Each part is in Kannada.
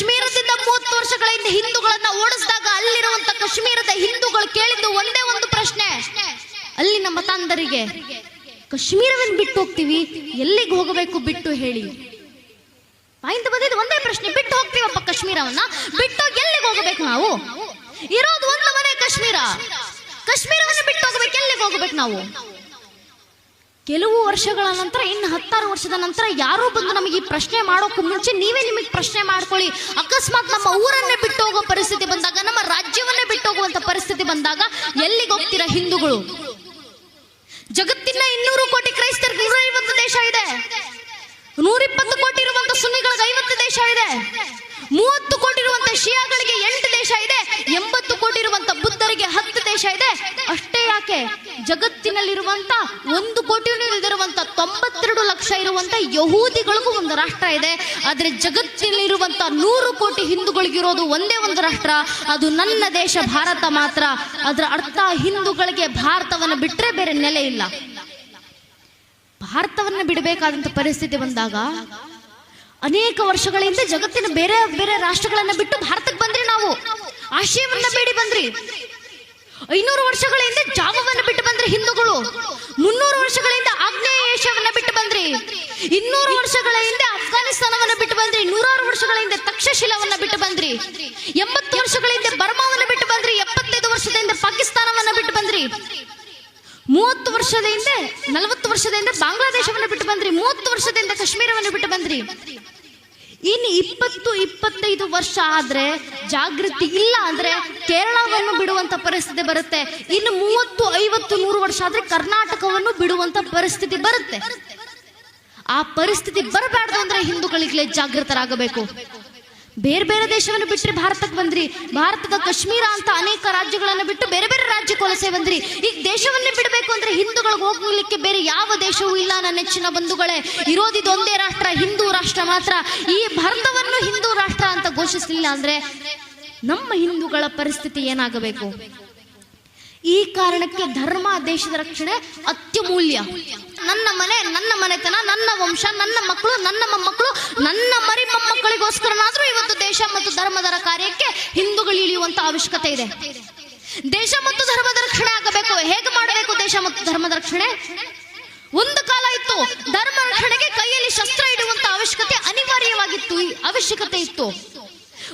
ಕಾಶ್ಮೀರದಿಂದ ಮೂವತ್ತು ವರ್ಷಗಳ ಹಿಂದೆ ಹಿಂದೂಗಳನ್ನ ಓಡಿಸಿದಾಗ ಅಲ್ಲಿರುವಂತ ಕಾಶ್ಮೀರದ ಹಿಂದೂಗಳು ಕೇಳಿದ್ದು ಒಂದೇ ಒಂದು ಪ್ರಶ್ನೆ. ಅಲ್ಲಿನ ಮತಾಂಧರಿಗೆ ಕಾಶ್ಮೀರವನ್ನು ಬಿಟ್ಟು ಹೋಗ್ತೀವಿ, ಎಲ್ಲಿಗೆ ಹೋಗಬೇಕು ಬಿಟ್ಟು ಹೇಳಿ. ಬಾಯಿಂದ ಬಂದಿದ್ದು ಒಂದೇ ಪ್ರಶ್ನೆ, ಬಿಟ್ಟು ಹೋಗ್ತೀವಪ್ಪ ಕಾಶ್ಮೀರವನ್ನ? ಬಿಟ್ಟು ಎಲ್ಲಿಗೆ ಹೋಗಬೇಕು ನಾವು? ಇರೋದು ಒಂದು ಮನೆ ಕಾಶ್ಮೀರ. ಕಾಶ್ಮೀರವನ್ನು ಬಿಟ್ಟು ಹೋಗ್ಬೇಕು, ಎಲ್ಲಿಗೆ ಹೋಗ್ಬೇಕು ನಾವು? ಕೆಲವು ವರ್ಷಗಳ ನಂತರ, ಇನ್ನು ಹತ್ತಾರು ವರ್ಷದ ನಂತರ ಯಾರೋ ಬಂದು ನಮಗೆ ಈ ಪ್ರಶ್ನೆ ಮಾಡೋಕ್ಕೂ ಮುಂಚೆ ನೀವೇ ನಿಮಗೆ ಪ್ರಶ್ನೆ ಮಾಡ್ಕೊಳ್ಳಿ. ಅಕಸ್ಮಾತ್ ನಮ್ಮ ಊರನ್ನೇ ಬಿಟ್ಟು ಹೋಗೋ ಪರಿಸ್ಥಿತಿ ಬಂದಾಗ, ನಮ್ಮ ರಾಜ್ಯವನ್ನೇ ಬಿಟ್ಟು ಹೋಗುವಂತ ಪರಿಸ್ಥಿತಿ ಬಂದಾಗ ಎಲ್ಲಿಗೆ ಹೋಗ್ತೀರಾ ಹಿಂದೂಗಳು? ಜಗತ್ತಿನ ಇನ್ನೂರು ಕೋಟಿ ಕ್ರೈಸ್ತರಿಗೆ ನೂರ ಐವತ್ತು ದೇಶ ಇದೆ. ನೂರಿಪ್ಪತ್ತು ಕೋಟಿ ಇರುವಂತ ಸುನ್ನಿಗಳಿಗೆ ಐವತ್ತು ದೇಶ ಇದೆ. ಮೂವತ್ತು ಕೋಟಿ ಇರುವಂತ ಶಿಯಾಗಳಿಗೆ ಎಂಟು ದೇಶ ಇದೆ, ಎಂಬತ್ತು ಕೋಟಿ ಇರುವಂತ ಬುದ್ಧರಿಗೆ ಹತ್ತು ದೇಶ ಇದೆ. ಅಷ್ಟೇ ಯಾಕೆ? ಜಗತ್ತಿನಲ್ಲಿರುವಂತ ಒಂದು ಕೋಟಿ ಇರುವಂತ ತೊಂಬತ್ತೆರಡು ಲಕ್ಷ ಇರುವಂತ ಯಹೂದಿಗಳಿಗೂ ಒಂದು ರಾಷ್ಟ್ರ ಇದೆ. ಆದ್ರೆ ಜಗತ್ತಿನಲ್ಲಿರುವಂತ ನೂರು ಕೋಟಿ ಹಿಂದೂಗಳಿಗಿರೋದು ಒಂದೇ ಒಂದು ರಾಷ್ಟ್ರ, ಅದು ನನ್ನ ದೇಶ ಭಾರತ ಮಾತ್ರ. ಅದರ ಅರ್ಥ ಹಿಂದೂಗಳಿಗೆ ಭಾರತವನ್ನು ಬಿಟ್ರೆ ಬೇರೆ ನೆಲೆ ಇಲ್ಲ. ಭಾರತವನ್ನು ಬಿಡಬೇಕಾದಂತ ಪರಿಸ್ಥಿತಿ ಬಂದಾಗ ಅನೇಕ ವರ್ಷಗಳ ಹಿಂದೆ ಜಗತ್ತಿನ ಬೇರೆ ಬೇರೆ ರಾಷ್ಟ್ರಗಳನ್ನ ಬಿಟ್ಟು ಭಾರತಕ್ಕೆ ಬಂದ್ರಿ ನಾವು. ಆಶಯವನ್ನ ಬೇಡಿ ಬಂದ್ರಿ. ಐನೂರು ವರ್ಷಗಳ ಹಿಂದೆ ಜಾವವನ್ನ ಬಿಟ್ಟು ಬಂದ್ರಿ ಹಿಂದೂಗಳು. ಮುನ್ನೂರು ವರ್ಷಗಳ ಹಿಂದೆ ಆಗ್ನೇಯ ಏಷ್ಯಾವನ್ನ ಬಿಟ್ಟು ಬಂದ್ರಿ. ಇನ್ನೂರು ವರ್ಷಗಳ ಹಿಂದೆ ಅಫ್ಘಾನಿಸ್ತಾನವನ್ನ ಬಿಟ್ಟು ಬಂದ್ರಿ. ನೂರಾರು ವರ್ಷಗಳ ಹಿಂದೆ ತಕ್ಷಶಿಲವನ್ನ ಬಿಟ್ಟು ಬಂದ್ರಿ. ಎಂಬತ್ತು ವರ್ಷಗಳ ಹಿಂದೆ ಬರ್ಮಾವನ್ನ ಬಿಟ್ಟು ಬಂದ್ರಿ. ಎಪ್ಪತ್ತೈದು ವರ್ಷದ ಹಿಂದೆ ಪಾಕಿಸ್ತಾನವನ್ನ ಬಿಟ್ಟು ಬಂದ್ರಿ. ಮೂವತ್ತು ವರ್ಷದ ಹಿಂದೆ, ನಲವತ್ತು ವರ್ಷದ ಹಿಂದೆ ಬಾಂಗ್ಲಾದೇಶವನ್ನು ಬಿಟ್ಟು ಬಂದ್ರಿ. ಮೂವತ್ತು ವರ್ಷದಿಂದ ಕಾಶ್ಮೀರವನ್ನು ಬಿಟ್ಟು ಬಂದ್ರಿ. ಇನ್ನು ಇಪ್ಪತ್ತು, ಇಪ್ಪತ್ತೈದು ವರ್ಷ ಆದ್ರೆ ಜಾಗೃತಿ ಇಲ್ಲ ಅಂದ್ರೆ ಕೇರಳವನ್ನು ಬಿಡುವಂತ ಪರಿಸ್ಥಿತಿ ಬರುತ್ತೆ. ಇನ್ನು ಮೂವತ್ತು, ಐವತ್ತು, ನೂರು ವರ್ಷ ಆದ್ರೆ ಕರ್ನಾಟಕವನ್ನು ಬಿಡುವಂತ ಪರಿಸ್ಥಿತಿ ಬರುತ್ತೆ. ಆ ಪರಿಸ್ಥಿತಿ ಬರಬಾರ್ದು ಅಂದ್ರೆ ಹಿಂದೂಗಳಿಗೆ ಜಾಗೃತರಾಗಬೇಕು. ಬೇರೆ ಬೇರೆ ದೇಶವನ್ನು ಬಿಟ್ಟರೆ ಭಾರತಕ್ಕೆ ಬಂದ್ರಿ. ಭಾರತದ ಕಾಶ್ಮೀರ ಅಂತ ಅನೇಕ ರಾಜ್ಯಗಳನ್ನು ಬಿಟ್ಟು ಬೇರೆ ಬೇರೆ ರಾಜ್ಯ ವಲಸೆ ಬಂದ್ರಿ. ಈಗ ದೇಶವನ್ನೇ ಬಿಡಬೇಕು ಅಂದ್ರೆ ಹಿಂದೂಗಳಿಗೆ ಹೋಗ್ಲಿಕ್ಕೆ ಬೇರೆ ಯಾವ ದೇಶವೂ ಇಲ್ಲ ನನ್ನ ನೆಚ್ಚಿನ ಬಂಧುಗಳೇ. ಇರೋದಿದೊಂದೇ ರಾಷ್ಟ್ರ, ಹಿಂದೂ ರಾಷ್ಟ್ರ ಮಾತ್ರ. ಈ ಭಾರತವನ್ನು ಹಿಂದೂ ರಾಷ್ಟ್ರ ಅಂತ ಘೋಷಿಸಲಿಲ್ಲ ಅಂದ್ರೆ ನಮ್ಮ ಹಿಂದೂಗಳ ಪರಿಸ್ಥಿತಿ ಏನಾಗಬೇಕು? ಈ ಕಾರಣಕ್ಕೆ ಧರ್ಮ ದೇಶದ ರಕ್ಷಣೆ ಅತ್ಯಮೂಲ್ಯ. ನನ್ನ ಮನೆ, ನನ್ನ ಮನೆತನ, ನನ್ನ ವಂಶ, ನನ್ನ ಮಕ್ಕಳು, ನನ್ನ ಮೊಮ್ಮಕ್ಕಳು, ನನ್ನ ಮರಿ ಮೊಮ್ಮಕ್ಕಳಿಗೋಸ್ಕರನಾದ್ರೂ ಇವತ್ತು ದೇಶ ಮತ್ತು ಧರ್ಮದ ಕಾರ್ಯಕ್ಕೆ ಹಿಂದೂಗಳು ಇಳಿಯುವಂತ ಅವಶ್ಯಕತೆ ಇದೆ. ದೇಶ ಮತ್ತು ಧರ್ಮದ ರಕ್ಷಣೆ ಆಗಬೇಕು. ಹೇಗೆ ಮಾಡಬೇಕು ದೇಶ ಮತ್ತು ಧರ್ಮದ ರಕ್ಷಣೆ? ಒಂದು ಕಾಲ ಇತ್ತು. ಧರ್ಮ ರಕ್ಷಣೆಗೆ ಕೈಯಲ್ಲಿ ಶಸ್ತ್ರ ಇಡುವಂತ ಅವಶ್ಯಕತೆ ಅನಿವಾರ್ಯವಾಗಿತ್ತು. ಅವಶ್ಯಕತೆ ಇತ್ತು.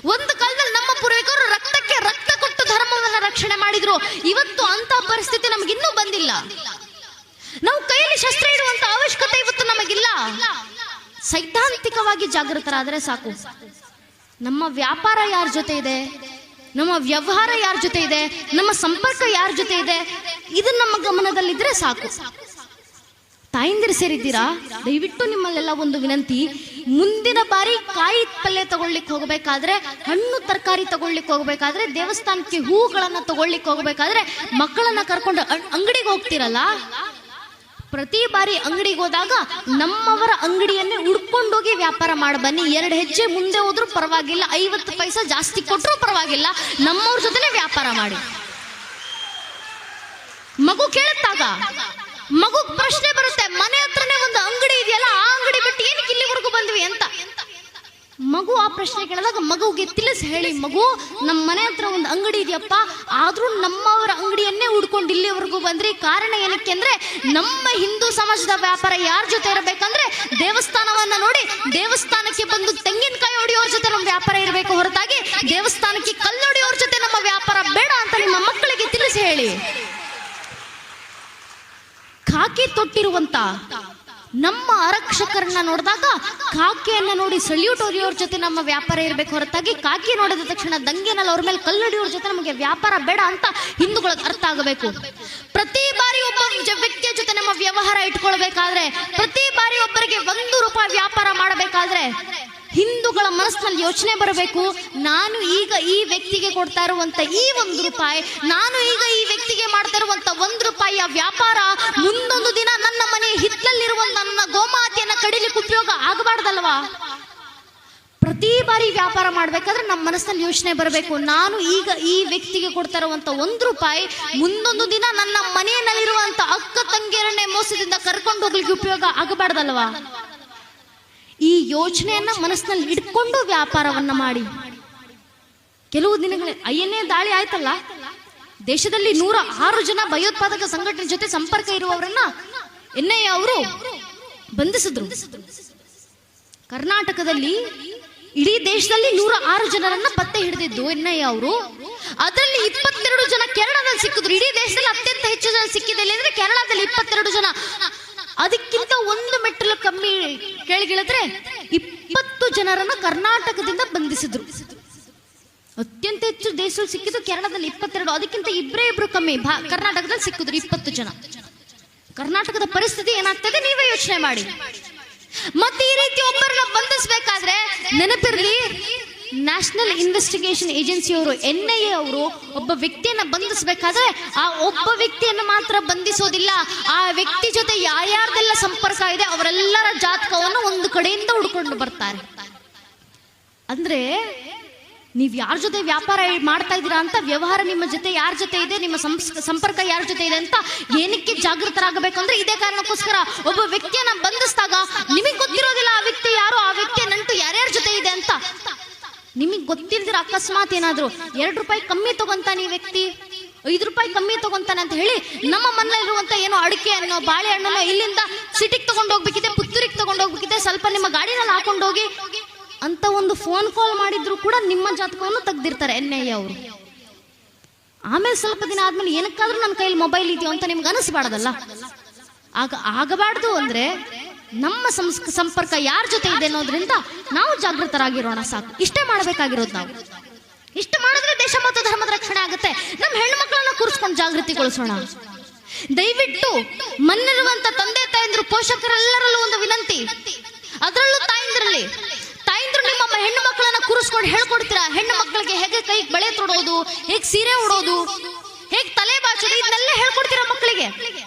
ಒಂದು ಕಾಲದಲ್ಲಿ ನಮ್ಮ ಪೂರ್ವಿಕರು ರಕ್ತಕ್ಕೆ ರಕ್ತ ಧರ್ಮವನ್ನ ರಕ್ಷಣೆ ಮಾಡಿದ್ರು. ಇವತ್ತು ಅಂತ ಪರಿಸ್ಥಿತಿ ನಮಗಿನ್ನೂ ಬಂದಿಲ್ಲ. ನಾವು ಕೈಯಲ್ಲಿ ಶಸ್ತ್ರ ಇಡುವಂತ ಅವಶ್ಯಕತೆ ಇವತ್ತು ನಮಗಿಲ್ಲ. ಸೈದ್ಧಾಂತಿಕವಾಗಿ ಜಾಗೃತರಾದರೆ ಸಾಕು. ನಮ್ಮ ವ್ಯಾಪಾರ ಯಾರ ಜೊತೆ ಇದೆ? ನಮ್ಮ ವ್ಯವಹಾರ ಯಾರ ಜೊತೆ ಇದೆ? ನಮ್ಮ ಸಂಪರ್ಕ ಯಾರ ಜೊತೆ ಇದೆ? ಇದು ನಮ್ಮ ಗಮನದಲ್ಲಿದ್ರೆ ಸಾಕು. ತಾಯಿಂದಿರು ಸೇರಿದ್ದೀರಾ? ದಯವಿಟ್ಟು ನಿಮ್ಮಲ್ಲೆಲ್ಲ ಒಂದು ವಿನಂತಿ. ಮುಂದಿನ ಬಾರಿ ಕಾಯಿ ಪಲ್ಯ ತಗೊಳ್ಲಿಕ್ಕೆ ಹೋಗಬೇಕಾದ್ರೆ, ಹಣ್ಣು ತರಕಾರಿ ತಗೊಳ್ಲಿಕ್ಕೆ ಹೋಗಬೇಕಾದ್ರೆ, ದೇವಸ್ಥಾನಕ್ಕೆ ಹೂಗಳನ್ನ ತಗೊಳ್ಲಿಕ್ಕೆ ಹೋಗಬೇಕಾದ್ರೆ ಮಕ್ಕಳನ್ನ ಕರ್ಕೊಂಡು ಅಂಗಡಿಗೆ ಹೋಗ್ತಿರಲ್ಲ? ಪ್ರತಿ ಬಾರಿ ಅಂಗಡಿಗೆ ಹೋದಾಗ ನಮ್ಮವರ ಅಂಗಡಿಯನ್ನೇ ಉಡ್ಕೊಂಡೋಗಿ ವ್ಯಾಪಾರ ಮಾಡಿ ಬನ್ನಿ. ಎರಡು ಹೆಜ್ಜೆ ಮುಂದೆ ಹೋದ್ರೂ ಪರವಾಗಿಲ್ಲ, ಐವತ್ತು ಪೈಸ ಜಾಸ್ತಿ ಕೊಟ್ಟರು ಪರವಾಗಿಲ್ಲ. ನಮ್ಮವ್ರ ಜೊತೆನೆ ವ್ಯಾಪಾರ ಮಾಡಿ. ಮಗು ಕೇಳುತ್ತಾಗ? ಮಗು ಪ್ರಶ್ನೆ ಬರುತ್ತೆ, ಮನೆ ಹತ್ರನೇ ಒಂದು ಅಂಗಡಿ ಇದೆಯಲ್ಲ, ಆ ಅಂಗಡಿ ಬಿಟ್ಟು ಏನಕ್ಕೆ ಇಲ್ಲಿವರೆಗೂ ಬಂದ್ವಿ ಅಂತ. ಮಗು ಆ ಪ್ರಶ್ನೆ ಕೇಳಿದಾಗ ಮಗುಗೆ ತಿಳಿಸಿ ಹೇಳಿ, ಮಗು ನಮ್ಮ ಮನೆ ಹತ್ರ ಒಂದು ಅಂಗಡಿ ಇದೆಯಪ್ಪ, ಆದ್ರೂ ನಮ್ಮವರ ಅಂಗಡಿಯನ್ನೇ ಹುಡ್ಕೊಂಡು ಇಲ್ಲಿವರೆಗೂ ಬಂದ್ರಿ. ಕಾರಣ ಏನಕ್ಕೆ ಅಂದ್ರೆ, ನಮ್ಮ ಹಿಂದೂ ಸಮಾಜದ ವ್ಯಾಪಾರ ಯಾರ ಜೊತೆ ಇರಬೇಕಂದ್ರೆ, ದೇವಸ್ಥಾನವನ್ನ ನೋಡಿ, ದೇವಸ್ಥಾನಕ್ಕೆ ಬಂದು ತೆಂಗಿನಕಾಯಿ ಹೊಡೆಯೋರ ಜೊತೆ ನಮ್ಮ ವ್ಯಾಪಾರ ಇರಬೇಕು ಹೊರತಾಗಿ, ದೇವಸ್ಥಾನಕ್ಕೆ ಕಲ್ಲೊಡೆಯೋರ್ ಜೊತೆ ನಮ್ಮ ವ್ಯಾಪಾರ ಬೇಡ ಅಂತ ನಿಮ್ಮ ಮಕ್ಕಳಿಗೆ ತಿಳಿಸಿ ಹೇಳಿ. ಖಾಕಿ ತೊಟ್ಟಿರುವಂತ ನಮ್ಮ ಆರಕ್ಷಕರನ್ನ ನೋಡಿದಾಗ ಕಾಕಿಯನ್ನ ನೋಡಿ ಸಲ್ಯೂಟ್ ಹೊರಿಯೋರ್ ಜೊತೆ ನಮ್ಮ ವ್ಯಾಪಾರ ಇರಬೇಕು ಹೊರತಾಗಿ ಕಾಕಿ ನೋಡಿದ ತಕ್ಷಣ ದಂಗೆನಲ್ಲಿ ಅವ್ರ ಮೇಲೆ ಕಲ್ಲಡಿಯೋರ್ ಜೊತೆ ನಮಗೆ ವ್ಯಾಪಾರ ಬೇಡ ಅಂತ ಹಿಂದೂಗಳಿಗೆ ಅರ್ಥ ಆಗಬೇಕು. ಪ್ರತಿ ಬಾರಿ ಒಬ್ಬ ವ್ಯಕ್ತಿಯ ಜೊತೆ ನಮ್ಮ ವ್ಯವಹಾರ ಇಟ್ಕೊಳ್ಬೇಕಾದ್ರೆ, ಪ್ರತಿ ಬಾರಿ ಒಬ್ಬರಿಗೆ ಒಂದು ರೂಪಾಯಿ ವ್ಯಾಪಾರ ಮಾಡಬೇಕಾದ್ರೆ ಹಿಂದೂಗಳ ಮನಸ್ಸಿನಲ್ಲಿ ಯೋಚನೆ ಬರಬೇಕು, ನಾನು ಈಗ ಈ ವ್ಯಕ್ತಿಗೆ ಕೊಡ್ತಾ ಇರುವಂತ ಈ ಒಂದು ರೂಪಾಯಿ, ನಾನು ಈಗ ಈ ವ್ಯಕ್ತಿಗೆ ಮಾಡ್ತಾ ಇರುವಂತ ಒಂದು ರೂಪಾಯಿಯ ವ್ಯಾಪಾರ, ಮುಂದೊಂದು ದಿನ ನನ್ನ ಮನೆಯ ಹಿತ್ತಲಲ್ಲಿರುವ ನನ್ನ ಗೋಮಾತೆಯನ್ನ ಕಡಿಲಿಕ್ಕೆ ಉಪಯೋಗ ಆಗಬಾರ್ದಲ್ವಾ? ಪ್ರತಿ ಬಾರಿ ವ್ಯಾಪಾರ ಮಾಡ್ಬೇಕಾದ್ರೆ ನಮ್ಮ ಮನಸ್ಸಿನಲ್ಲಿ ಯೋಚನೆ ಬರಬೇಕು, ನಾನು ಈಗ ಈ ವ್ಯಕ್ತಿಗೆ ಕೊಡ್ತಾ ಇರುವಂತ ಒಂದು ರೂಪಾಯಿ, ಮುಂದೊಂದು ದಿನ ನನ್ನ ಮನೆಯಲ್ಲಿರುವಂತ ಅಕ್ಕ ತಂಗಿಯರನ್ನೇ ಮೋಸದಿಂದ ಕರ್ಕೊಂಡು ಹೋಗ್ಲಿಕ್ಕೆ ಉಪಯೋಗ ಆಗಬಾರ್ದಲ್ವಾ? ಈ ಯೋಚನೆಯನ್ನ ಮನಸ್ಸಿನಲ್ಲಿ ಇಟ್ಕೊಂಡು ವ್ಯಾಪಾರವನ್ನ ಮಾಡಿ. ಕೆಲವು ದಿನಗಳ ಐಎನ್ಎ ದಾಳಿ ಆಯ್ತಲ್ಲ? ದೇಶದಲ್ಲಿ ನೂರ ಆರು ಜನ ಭಯೋತ್ಪಾದಕ ಸಂಘಟನೆ ಜೊತೆ ಸಂಪರ್ಕ ಇರುವವರನ್ನ ಎನ್ ಐ ಅವರು ಬಂಧಿಸಿದ್ರು. ಕರ್ನಾಟಕದಲ್ಲಿ ಇಡೀ ದೇಶದಲ್ಲಿ ನೂರ ಆರು ಜನರನ್ನ ಪತ್ತೆ ಹಿಡಿದಿದ್ದು ಎನ್ ಐ ಅವರು. ಅದರಲ್ಲಿ ಇಪ್ಪತ್ತೆರಡು ಜನ ಕೇರಳದಲ್ಲಿ ಸಿಕ್ಕಿದ್ರು. ಇಡೀ ದೇಶದಲ್ಲಿ ಅತ್ಯಂತ ಹೆಚ್ಚು ಜನ ಸಿಕ್ಕಿದೆ. ಅಂದ್ರೆ ಕೇರಳದಲ್ಲಿ ಇಪ್ಪತ್ತೆರಡು ಜನ ಅದಕ್ಕಿಂತ ಒಂದು ಮೆಟ್ಟಲು ಕಮ್ಮಿ ಕೆಳಗಿಳಿದ್ರೆ ಇಪ್ಪತ್ತು ಜನರನ್ನ ಕರ್ನಾಟಕದಿಂದ ಬಂಧಿಸಿದ್ರು. ಅತ್ಯಂತ ಹೆಚ್ಚು ದೇಶದಲ್ಲಿ ಸಿಕ್ಕಿದ್ದು ಕೇರಳದಲ್ಲಿ ಇಪ್ಪತ್ತೆರಡು, ಅದಕ್ಕಿಂತ ಇಬ್ಬರೇ ಇಬ್ರು ಕಮ್ಮಿ. ಕರ್ನಾಟಕದಲ್ಲಿ ಸಿಕ್ಕಿದ್ರು ಇಪ್ಪತ್ತು ಜನ. ಕರ್ನಾಟಕದ ಪರಿಸ್ಥಿತಿ ಏನಾಗ್ತದೆ ನೀವೇ ಯೋಚನೆ ಮಾಡಿ. ಮತ್ತೆ ಈ ರೀತಿ ಒಬ್ಬರನ್ನ ಬಂಧಿಸಬೇಕಾದ್ರೆ ನೆನಪಿರ್ಲಿ ನ್ಯಾಷನಲ್ ಇನ್ವೆಸ್ಟಿಗೇಷನ್ ಏಜೆನ್ಸಿಯವರು ಎನ್ ಐ ಎ ಅವರು ಒಬ್ಬ ವ್ಯಕ್ತಿಯನ್ನ ಬಂಧಿಸಬೇಕಾದ್ರೆ ಆ ಒಬ್ಬ ವ್ಯಕ್ತಿಯನ್ನು ಮಾತ್ರ ಬಂಧಿಸೋದಿಲ್ಲ. ಆ ವ್ಯಕ್ತಿ ಜೊತೆ ಯಾರ್ಯಾರ್ದೆಲ್ಲ ಸಂಪರ್ಕ ಇದೆ, ಅವರೆಲ್ಲರ ಜಾತಕವನ್ನು ಒಂದು ಕಡೆಯಿಂದ ಹುಡ್ಕೊಂಡು ಬರ್ತಾರೆ. ಅಂದ್ರೆ, ನೀವು ಯಾರ ಜೊತೆ ವ್ಯಾಪಾರ ಮಾಡ್ತಾ ಇದ್ದೀರಾ ಅಂತ, ವ್ಯವಹಾರ ನಿಮ್ಮ ಜೊತೆ ಯಾರ ಜೊತೆ ಇದೆ, ನಿಮ್ಮ ಸಂಪರ್ಕ ಯಾರ ಜೊತೆ ಇದೆ ಅಂತ ಏನಕ್ಕೆ ಜಾಗೃತರಾಗಬೇಕು ಅಂದ್ರೆ ಇದೇ ಕಾರಣಕ್ಕೋಸ್ಕರ ಒಬ್ಬ ವ್ಯಕ್ತಿಯನ್ನ ಬಂಧಿಸಿದಾಗ ನಿಮಗೆ ಗೊತ್ತಿರೋದಿಲ್ಲ ಆ ವ್ಯಕ್ತಿ ಯಾರು, ಆ ವ್ಯಕ್ತಿಯ ನಂಟು ಯಾರ್ಯಾರ ಜೊತೆ ಇದೆ ಅಂತ. ನಿಮಗೆ ಗೊತ್ತಿಲ್ದಿರ ಅಕಸ್ಮಾತ್ ಏನಾದ್ರು ಎರಡು ರೂಪಾಯಿ ಕಮ್ಮಿ ತಗೊಂತಾನೆ ಈ ವ್ಯಕ್ತಿ, ಐದು ರೂಪಾಯಿ ಕಮ್ಮಿ ತಗೊಂತಾನೆ ಅಂತ ಹೇಳಿ ನಮ್ಮ ಮನೇಲಿರುವಂತ ಏನೋ ಅಡಿಕೆ ಅನ್ನೋ ಬಾಳೆಹಣ್ಣನೋ ಇಲ್ಲಿಂದ ಸಿಟಿಗೆ ಹೋಗ್ಬೇಕಿದೆ, ಪುತ್ತೂರಿಗೆ ಹೋಗ್ಬೇಕಿದೆ, ಸ್ವಲ್ಪ ನಿಮ್ಮ ಗಾಡಿನಲ್ಲಿ ಹಾಕೊಂಡೋಗಿ ಅಂತ ಒಂದು ಫೋನ್ ಕಾಲ್ ಮಾಡಿದ್ರು ಕೂಡ ನಿಮ್ಮ ಜಾತಕವನ್ನು ತೆಗ್ದಿರ್ತಾರೆ ಎನ್ ಐ ಅವರು. ಆಮೇಲೆ ಸ್ವಲ್ಪ ದಿನ ಆದ್ಮೇಲೆ ಏನಕ್ಕಾದ್ರೂ ನನ್ನ ಕೈಯಲ್ಲಿ ಮೊಬೈಲ್ ಇದೆಯೋ ಅಂತ ನಿಮ್ಗೆ ಅನಿಸ್ಬಾರ್ದಲ್ಲ? ಆಗ ಆಗಬಾರ್ದು ಅಂದ್ರೆ ನಮ್ಮ ಸಂಸ್ಕ ಸಂಪರ್ಕ ಯಾರ ಜೊತೆ ಇದೆ ಅನ್ನೋದ್ರಿಂದ ನಾವು ಜಾಗೃತರಾಗಿರೋಣ ಸಾಕು. ಇಷ್ಟೇ ಮಾಡಬೇಕಾಗಿರೋದು ನಾವು. ಇಷ್ಟು ಮಾಡಿದ್ರೆ ದೇಶ ಮತ್ತು ಧರ್ಮದ ರಕ್ಷಣೆ ಆಗುತ್ತೆ. ನಮ್ಮ ಹೆಣ್ಣು ಮಕ್ಕಳನ್ನ ಕೂರಿಸ್ಕೊಂಡು ಜಾಗೃತಿಗೊಳಿಸೋಣ. ದಯವಿಟ್ಟು ಮನ್ನಿರುವಂತ ತಂದೆ, ತಾಯಂದ್ರು, ಪೋಷಕರೆಲ್ಲರಲ್ಲೂ ಒಂದು ವಿನಂತಿ. ಅದರಲ್ಲೂ ತಾಯಂದ್ರಲ್ಲಿ, ತಾಯಂದ್ರು ನಿಮ್ಮ ಹೆಣ್ಣು ಮಕ್ಕಳನ್ನ ಕೂರಿಸ್ಕೊಂಡು ಹೇಳ್ಕೊಡ್ತೀರಾ? ಹೆಣ್ಣು ಮಕ್ಕಳಿಗೆ ಹೇಗೆ ಕೈ ಬಳೆ ತೊಡೋದು, ಹೇಗೆ ಸೀರೆ ಉಡೋದು, ಹೇಗೆ ತಲೆ ಬಾಚೋದು, ಇದನ್ನೆಲ್ಲ ಹೇಳ್ಕೊಡ್ತೀರಾ ಮಕ್ಕಳಿಗೆ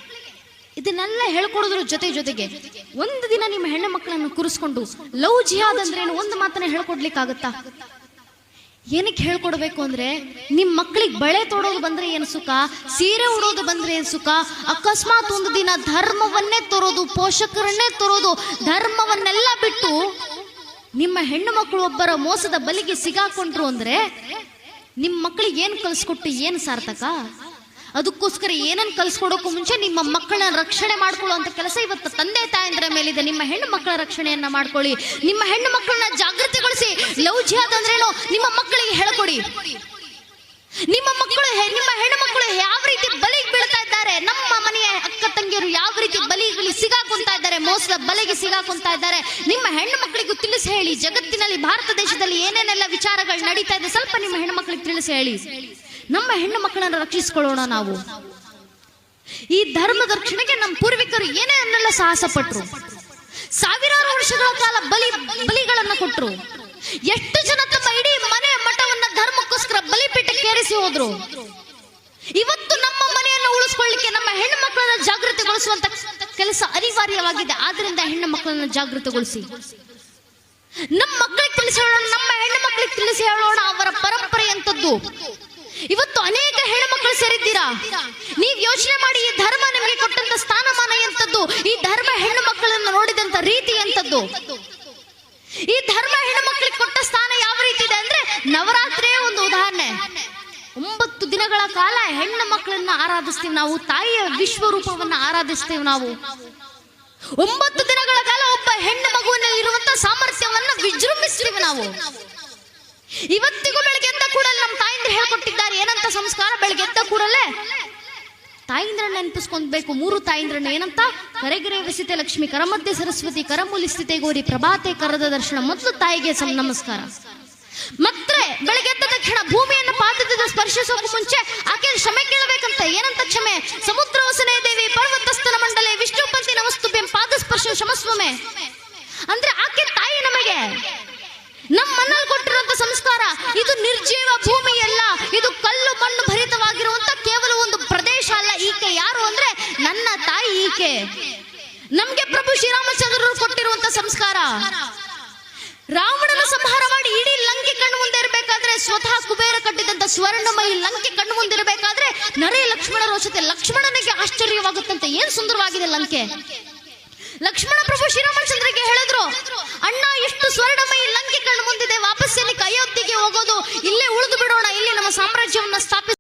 ಇದನ್ನೆಲ್ಲ ಹೇಳ್ಕೊಡೋದ್ರ ಜೊತೆ ಜೊತೆಗೆ ಒಂದು ದಿನ ನಿಮ್ಮ ಹೆಣ್ಣು ಮಕ್ಕಳನ್ನು ಕುರಿಸ್ಕೊಂಡು ಲವ್ ಜಿಹಾದ್ ಅಂದ್ರೆ ಒಂದು ಮಾತನ್ನ ಹೇಳ್ಕೊಡ್ಲಿಕ್ಕಾಗತ್ತಾ? ಏನಕ್ಕೆ ಹೇಳ್ಕೊಡ್ಬೇಕು ಅಂದ್ರೆ ನಿಮ್ ಮಕ್ಕಳಿಗೆ ಬಳೆ ತೊಡೋದು ಬಂದ್ರೆ ಏನ್ ಸುಖ? ಸೀರೆ ಉಡೋದು ಬಂದ್ರೆ ಏನ್ ಸುಖ? ಅಕಸ್ಮಾತ್ ಒಂದು ದಿನ ಧರ್ಮವನ್ನೇ ತರೋದು, ಪೋಷಕರನ್ನೇ ತರೋದು, ಧರ್ಮವನ್ನೆಲ್ಲ ಬಿಟ್ಟು ನಿಮ್ಮ ಹೆಣ್ಣು ಮಕ್ಕಳು ಒಬ್ಬರ ಮೋಸದ ಬಲಿಗೆ ಸಿಗಾಕೊಂಡ್ರು ಅಂದ್ರೆ ನಿಮ್ ಮಕ್ಕಳಿಗೆ ಏನ್ ಕಲ್ಸ್ಕೊಟ್ಟು ಏನ್ ಸಾರ್ಥಕ? ಅದಕ್ಕೋಸ್ಕರ ಏನನ್ನು ಕಲ್ಸ್ಕೊಡೋಕ್ಕೂ ಮುಂಚೆ ನಿಮ್ಮ ಮಕ್ಕಳನ್ನ ರಕ್ಷಣೆ ಮಾಡ್ಕೊಳ್ಳುವಂತ ಕೆಲಸ ಇವತ್ತು ತಂದೆ ತಾಯಂದ್ರ ಮೇಲಿದೆ. ನಿಮ್ಮ ಹೆಣ್ಣು ಮಕ್ಕಳ ರಕ್ಷಣೆಯನ್ನ ಮಾಡ್ಕೊಳ್ಳಿ. ನಿಮ್ಮ ಹೆಣ್ಣು ಮಕ್ಕಳನ್ನ ಜಾಗೃತಿಗೊಳಿಸಿ. ಲವ್ ಜಿಹಾದ್ ಅಂದ್ರೇನು ನಿಮ್ಮ ಮಕ್ಕಳಿಗೆ ಹೇಳಿಕೊಡಿ. ನಿಮ್ಮ ಮಕ್ಕಳು ನಿಮ್ಮ ಹೆಣ್ಣು ಮಕ್ಕಳು ಯಾವ ರೀತಿ ಬಲಿಗೆ ಬೀಳ್ತಾ ಇದ್ದಾರೆ? ನಮ್ಮ ಮನೆಯ ಅಕ್ಕ ತಂಗಿಯರು ಯಾವ ರೀತಿ ಬಲಿಗಳಿಗೆ ಸಿಗಾಕೊಂತ ಇದ್ದಾರೆ? ಮೋಸದ ಬಲೆಗೆ ಸಿಗಾಕೊಂತ ಇದ್ದಾರೆ? ನಿಮ್ಮ ಹೆಣ್ಣು ಮಕ್ಕಳಿಗೂ ತಿಳಿಸಿ ಹೇಳಿ. ಜಗತ್ತಿನಲ್ಲಿ, ಭಾರತ ದೇಶದಲ್ಲಿ ಏನೇನೆಲ್ಲ ವಿಚಾರಗಳು ನಡೀತಾ ಇದೆ. ಸ್ವಲ್ಪ ನಿಮ್ಮ ಹೆಣ್ಣು ಮಕ್ಕಳಿಗೆ ತಿಳಿಸಿ ಹೇಳಿ. ನಮ್ಮ ಹೆಣ್ಣು ಮಕ್ಕಳನ್ನ ರಕ್ಷಿಸಿಕೊಳ್ಳೋಣ ನಾವು. ಈ ಧರ್ಮದ ರಕ್ಷಣೆಗೆ ನಮ್ಮ ಪೂರ್ವಿಕರು ಏನೇನೆಲ್ಲ ಸಾಹಸ ಪಟ್ರು ಸಾವಿರಾರು ವರ್ಷಗಳ ಕಾಲ ಬಲಿ, ಬಲಿಗಳನ್ನ ಕೊಟ್ಟರು ಎಷ್ಟು ಜನ ತಮ್ಮ ಇಡೀ ಮನೆ ಮಠವನ್ನ ಧರ್ಮಕ್ಕೋಸ್ಕರ ಬಲಿಪೀಠ ಏರಿಸಿ ಹೋದ್ರು. ಇವತ್ತು ನಮ್ಮ ಮನೆಯನ್ನು ಉಳಿಸ್ಕೊಳ್ಳಿಕ್ಕೆ ನಮ್ಮ ಹೆಣ್ಣು ಮಕ್ಕಳನ್ನ ಜಾಗೃತಿಗೊಳಿಸುವಂತ ಕೆಲಸ ಅನಿವಾರ್ಯವಾಗಿದೆ. ಆದ್ರಿಂದ ಹೆಣ್ಣು ಮಕ್ಕಳನ್ನ ಜಾಗೃತಿಗೊಳಿಸಿ. ನಮ್ಮ ಮಕ್ಕಳಿಗೆ ತಿಳಿಸಿ ನಮ್ಮ ಹೆಣ್ಣು ಮಕ್ಕಳಿಗೆ ತಿಳಿಸಿ ಹೇಳೋಣ ಅವರ ಪರಂಪರೆ ಎಂತದ್ದು ಇವತ್ತು ಅನೇಕ ಹೆಣ್ಣು ಮಕ್ಕಳು ಸೇರಿದ್ದೀರಾ ನೀವ್ ಯೋಚನೆ ಮಾಡಿ ಈ ಧರ್ಮ ನಿಮಗೆ ಕೊಟ್ಟಂತ ಸ್ಥಾನಮಾನ ಎಂತದ್ದು ಈ ಧರ್ಮ ಹೆಣ್ಣು ಮಕ್ಕಳನ್ನು ನೋಡಿದಂತ ರೀತಿ ಎಂತದ್ದು ಈ ಧರ್ಮ ಹೆಣ್ಣು ಮಕ್ಕಳಿಗೆ ಕೊಟ್ಟ ಸ್ಥಾನ ಯಾವ ರೀತಿ ಇದೆ ಅಂದ್ರೆ ನವರಾತ್ರಿಯೇ ಒಂದು ಉದಾಹರಣೆ. ಒಂಬತ್ತು ದಿನಗಳ ಕಾಲ ಹೆಣ್ಣು ಮಕ್ಕಳನ್ನ ಆರಾಧಿಸ್ತೀವಿ ನಾವು, ತಾಯಿಯ ವಿಶ್ವರೂಪವನ್ನ ಆರಾಧಿಸ್ತೀವಿ ನಾವು. ಒಂಬತ್ತು ದಿನಗಳ ಕಾಲ ಒಬ್ಬ ಹೆಣ್ಣು ಮಗುವಿನಲ್ಲಿ ಇರುವಂತ ಸಾಮರ್ಥ್ಯವನ್ನ ವಿಜೃಂಭಿಸ್ತೀವಿ ನಾವು. ಇವತ್ತಿಗೂ ಕೂಡಲೇ ನಮ್ಮ ತಾಯಿಂದ್ರ ಹೇಳ್ಕೊಟ್ಟಿದ್ದಾರೆ. ಏನಂತ ಸಂಸ್ಕಾರ? ಬೆಳಗ್ಗೆ ಎದ್ದ ಕೂಡಲೇ ತಾಯಿಂದ್ರ ನೆನಪಿಸ್ಕೊಂಡ್ಬೇಕು. ಮೂರು ತಾಯಿಂದ್ರನ್ನ ಏನಂತ? ಕರೆಗೆರೆ ವಿಸಿತೆ ಲಕ್ಷ್ಮಿ ಕರಮಧ್ಯ ಸರಸ್ವತಿ, ಕರಮೂಲಿ ಸ್ಥಿತಿ ಗೋರಿ, ಪ್ರಭಾತೆ ಕರದ ದರ್ಶನ. ಮೊದಲು ತಾಯಿಗೆ ಸಂ ನಮಸ್ಕಾರ. ಮತ್ತೆ ಬೆಳಗ್ಗೆ ಎದ್ದ ತಕ್ಷಣ ಭೂಮಿಯನ್ನು ಪಾದದಿಂದ ಸ್ಪರ್ಶಿಸೋಕೆ ಮುಂಚೆ ಆಕೆ ಕ್ಷಮೆ ಕೇಳಬೇಕಂತ. ಏನಂತ ಕ್ಷಮೆ? ಸಮುದ್ರ ವಸನೆ ದೇವಿ, ಪರ್ವತಸ್ಥನ ಮಂಡಲೆ, ವಿಷ್ಣುಪತಿ ನಮಸ್ತುಭ್ಯಂ ಪಾದ ಸ್ಪರ್ಶ ಕ್ಷಮಸ್ವಮೆ ನಿರ್ಜೀವ ಭೂಮಿ ಅಲ್ಲ ಇದು ಕಲ್ಲು ಮಣ್ಣು ಭರಿತವಾಗಿರುವಂತ ಕೇವಲ ಒಂದು ಪ್ರದೇಶ ಅಲ್ಲ. ಈಕೆ ಯಾರು ಅಂದ್ರೆ ನನ್ನ ತಾಯಿ ಈಕೆ. ನಮ್ಗೆ ಪ್ರಭು ಶ್ರೀರಾಮಚಂದ್ರರು ಕೊಟ್ಟಿರುವಂತ ಸಂಸ್ಕಾರ. ರಾವಣನ ಸಂಹಾರ ಮಾಡಿ ಇಡೀ ಲಂಕೆ ಕಣ್ಣು ಮುಂದೆ ಇರಬೇಕಾದ್ರೆ ಸ್ವತಃ ಕುಬೇರ ಕಟ್ಟಿದಂತ ಸ್ವರ್ಣಮಯಿ ಲಂಕೆ ಕಣ್ಣು ಮುಂದೆ ಇರಬೇಕಾದ್ರೆ ನರೇ ಲಕ್ಷ್ಮಣ ರೋಷತೆ. ಲಕ್ಷ್ಮಣನಿಗೆ ಆಶ್ಚರ್ಯವಾಗುತ್ತಂತೆ. ಏನ್ ಸುಂದರವಾಗಿದೆ ಲಂಕೆ. ಲಕ್ಷ್ಮಣ ಪ್ರಭು ಶ್ರೀರಾಮಚಂದ್ರಿಗೆ ಹೇಳಿದ್ರು, ಅಣ್ಣ, ಇಷ್ಟು ಸ್ವರ್ಣಮಯಿ ಲಂಕೆ ಕಣ್ಣು ಮುಂದಿದೆ ವಾಪಸ್ ಅಯೋಧ್ಯೆಗೆ ಹೋಗೋದು, ಇಲ್ಲೇ ಉಳಿದು ಬಿಡೋಣ, ಇಲ್ಲಿ ನಮ್ಮ ಸಾಮ್ರಾಜ್ಯವನ್ನ ಸ್ಥಾಪಿಸ